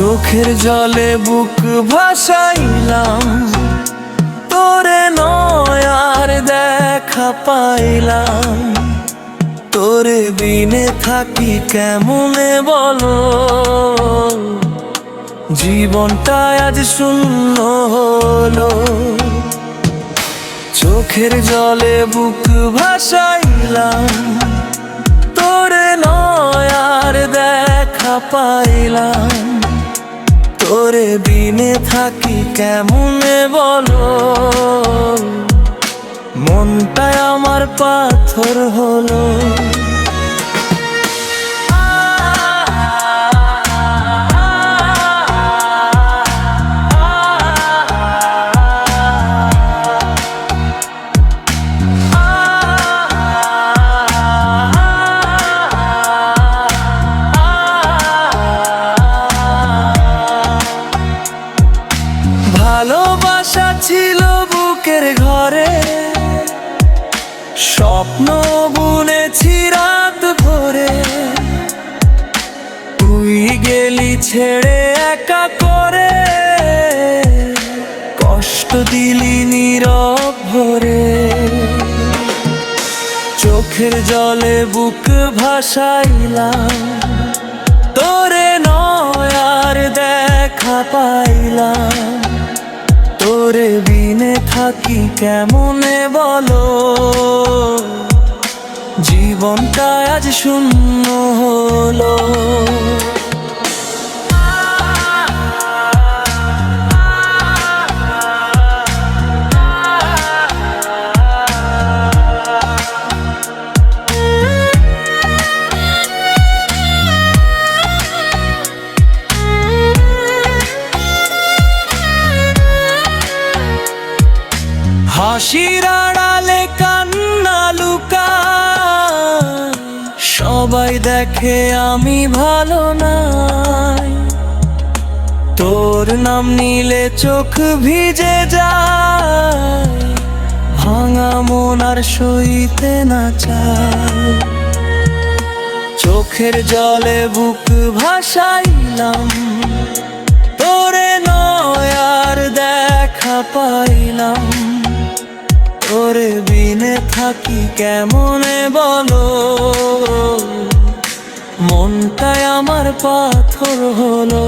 চোখের জলে বুক ভাসাইলাম। তোরে নয় আর দেখা পাইলাম। তোরে বিনে থাকি কেমনে বলো? জীবনটা আজ শূন্য হলো। চোখের জলে বুক ভাসাইলাম। তোরে নয় আর দেখা পাইলাম। তোরে বিনে থাকি কেমনে বলো? মনটায় আমার পাথর হলো। ভালোবাসা ছিল বুকের ঘরে। স্বপ্ন বুনেছি রাত ভরে। তুই গেলি ছেড়ে একা করে। কষ্ট দিলি নীরব ভরে। চোখের জলে বুক ভাসাইলাম। তোরে নয় আর দেখা পাইলাম তোরে বিনে থাকি কেমনে বলো? জীবনটা আজ শূন্য হলো। হাসির আড়ালে কান্না লুকা সবাই দেখে আমি ভালো নাই। তোর নাম নিলে চোখ ভিজে যায়। ভাঙা মন আর সইতে না চায়। চোখের জলে বুক ভাসাইলাম। বিনে থাকি কেমনে বলো? মনটায় আমার পাথর হলো।